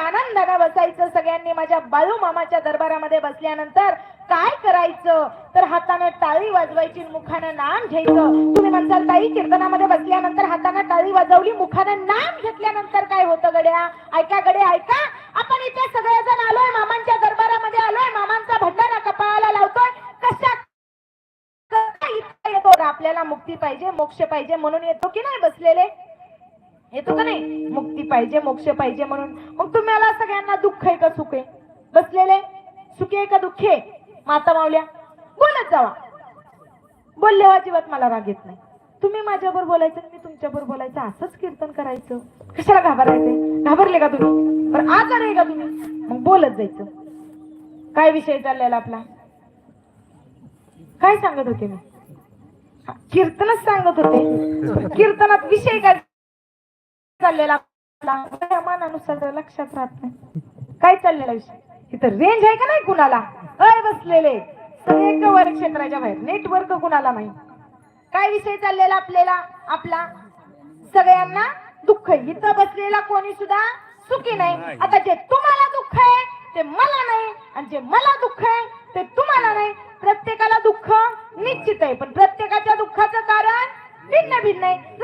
आनंदाने बसायचं सगळ्यांनी माझ्या बाळू मामाच्या दरबारामध्ये बसल्यानंतर काय करायचं? तर हाताने टाळी वाजवायची मुखानं नाम घ्यायचं. तुम्ही म्हणताल ताई कीर्तनामध्ये बसल्यानंतर हाताने टाळी वाजवली मुखानं नाम घेतल्यानंतर काय होतं गड्या? ऐका गडे ऐका. आपण इथे सगळेजण आलोय मामांच्या दरबारामध्ये आलोय मामांचा भंडारा कपाळाला लावतोय. कशा येतो? आपल्याला मुक्ती पाहिजे मोक्ष पाहिजे म्हणून येतो की नाही बसलेले? येतो का नाही? मुक्ती पाहिजे मोक्ष पाहिजे म्हणून. मग तुम्हाला सगळ्यांना दुःख आहे का सुख आहे? बसलेले? सुखी आहे का दुःखी? आहे माता मावल्या बोलत जावा. बोलले हो, अजिबात मला राग येत नाही. तुम्ही माझ्यावर बोलायचं मी तुमच्यावर बोलायचं असंच कीर्तन करायचं. कशाला घाबरायचंय? घाबरले का तुम्ही? पण आजार आहे का तुम्ही? मग बोलत जायचं. काय विषय चाललेला आपला? काय सांगत होते मी? कीर्तनच सांगत होते. कीर्तनात विषय काय चाललेला? मनानुसार लक्षात राहत नाही. काय चाललेला विषय इथं रेंज आहे का नाही कुणाला? अय बसलेले. सगळे कवर क्षेत्राच्या बाहेर. नेटवर्क कुणाला नाही काय विषय चाललेला आपल्याला? आपला? सगळ्यांना दुःख आहे. इथं बसलेला कोणी सुद्धा सुखी नाही. आता जे तुम्हाला दुःख आहे ते मला नाही. आणि जे मला दुःख आहे ते तुम्हाला नाही. प्रत्येकाला दुःख निश्चित आहे. पण प्रत्येकाच्या दुःखाचं कारण भिन्न भिन्न आहे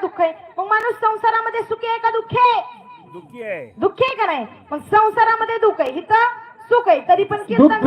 दुःख आहे. मग माणूस संसारामध्ये सुखी आहे का दुःखी आहे? दुःखी आहे. दुःखी आहे का नाही? मग संसारामध्ये दुःख आहे. इथं सुख आहे. तरी पण दुःख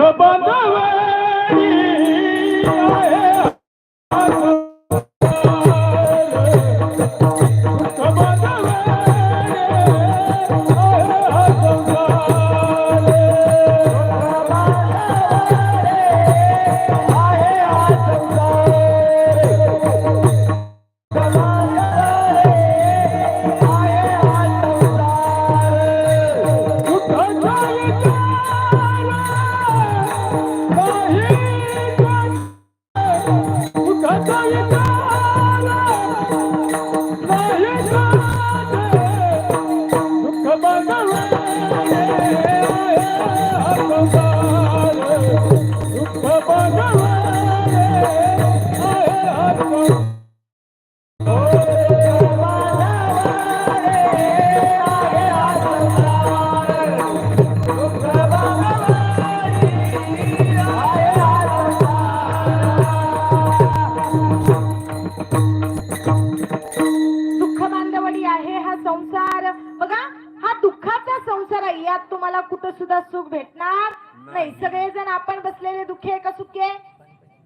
सुद्धा सुख भेटणार नाही. सगळेजण आपण बसलेले दुःखी आहे का सुखी आहे?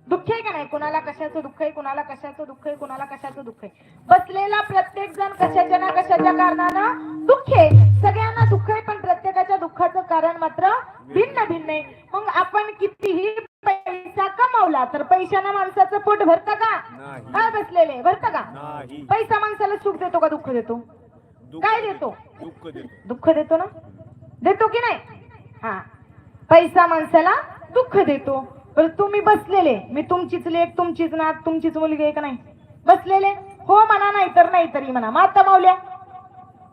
दुःखी आहे का नाही? कुणाला कशाचं दुःख आहे? कुणाला कशाचं दुःख आहे? कुणाला कशाचं दुःख आहे? बसलेला प्रत्येक जण कशाच्या ना कशाच्या कारणानं दुःखी आहे. सगळ्यांना दुःख आहे पण प्रत्येकाच्या दुःखाचं कारण मात्र भिन्न भिन्न आहे. मग आपण कितीही पैसा कमावला तर पैशानं माणसाचं पोट भरतं का. काय बसलेले? भरतं का? पैसा माणसाला सुख देतो का दुःख देतो? काय देतो. दुःख देतो ना? देतो की नाही? हा. पैसा माणसाला दुःख देतो. बरं तुम्ही बसलेले. मी तुमचीच लेख तुमचीच नात तुमचीच मुलगी आहे का नाही? बसलेले? हो म्हणा नाही तर नाही तरी म्हणा. माता मावल्या?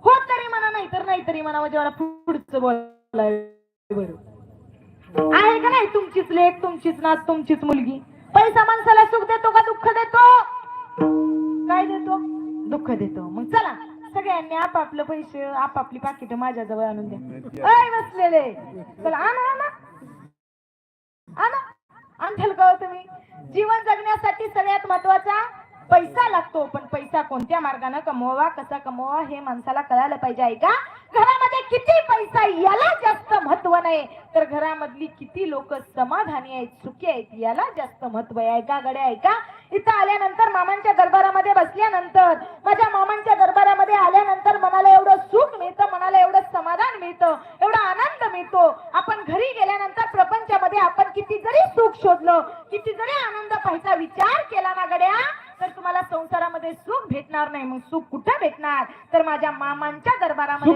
हो तरी म्हणा नाही तर नाही तरी म्हणा. म्हणजे मला पुढचं बोलाय बरं. आहे का नाही तुमचीच लेख तुमचीच नात तुमचीच मुलगी? पैसा माणसाला सुख देतो का दुःख देतो? काय देतो? दुःख देतो. मग चला. सगळ्यांनी आपापलं पैसे आपापली पाकिट माझ्या जवळ आणून द्या. अय बसलेले. चला आणा आणा. आणा. आणठाल का हो तुम्ही? जीवन जगण्यासाठी सगळ्यात महत्त्वाचा पैसा लागतो पण पैसा कोणत्या मार्गाने कमवावा कसा कमवावा हे माणसाला कळायला पाहिजे आहे का घरामध्ये किती पैसा याला जास्त महत्त्व नाही. तर घरामधली किती लोक समाधानी आहेत सुखी आहेत याला जास्त महत्त्व आहे. का गड्या आहे का इथं आल्यानंतर मामांच्या दरबारामध्ये बसल्यानंतर माझ्या मामांच्या दरबारामध्ये आल्यानंतर मनाला एवढं सुख मिळतं मनाला एवढं समाधान मिळतं एवढा आनंद मिळतो. आपण घरी गेल्यानंतर प्रपंचामध्ये आपण किती जरी सुख शोधलं किती जरी आनंद पाहायचा विचार केला ना गड्या? तर तुम्हाला संसारामध्ये सुख भेटणार नाही. मग सुख कुठं भेटणार? तर माझ्या मामांच्या दरबारामध्ये